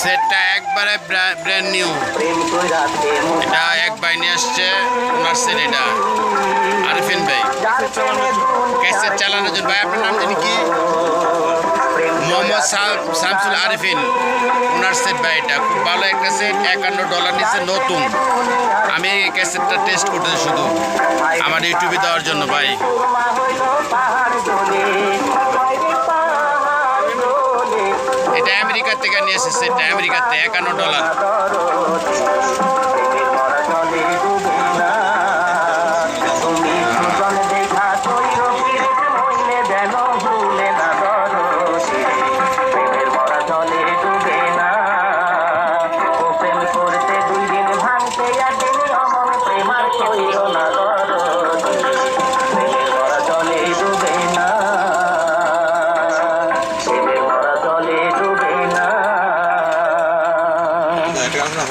সেটটা একবারে brand new এটা এক ভাই নিয়ে আসছে, ওনার এটা, আরিফিন ভাই। ক্যাসেট চালানোর জন্য। ভাই, আপনার নাম কি? মোহাম্মদ শাম- শামসুল আরিফিন। ওনার সেট ভাই এটা। খুব ভালো একটা সেট, একান্ন ডলার নিচ্ছে নতুন। আমি ক্যাসেটটা টেস্ট করতে শুধু। আমার ইউটিউবে দেওয়ার জন্য, ভাই। এটা আমেরিকার থেকে নিয়ে এসেছে সেটটা আমেরিকাতে একান্ন ডলার। unas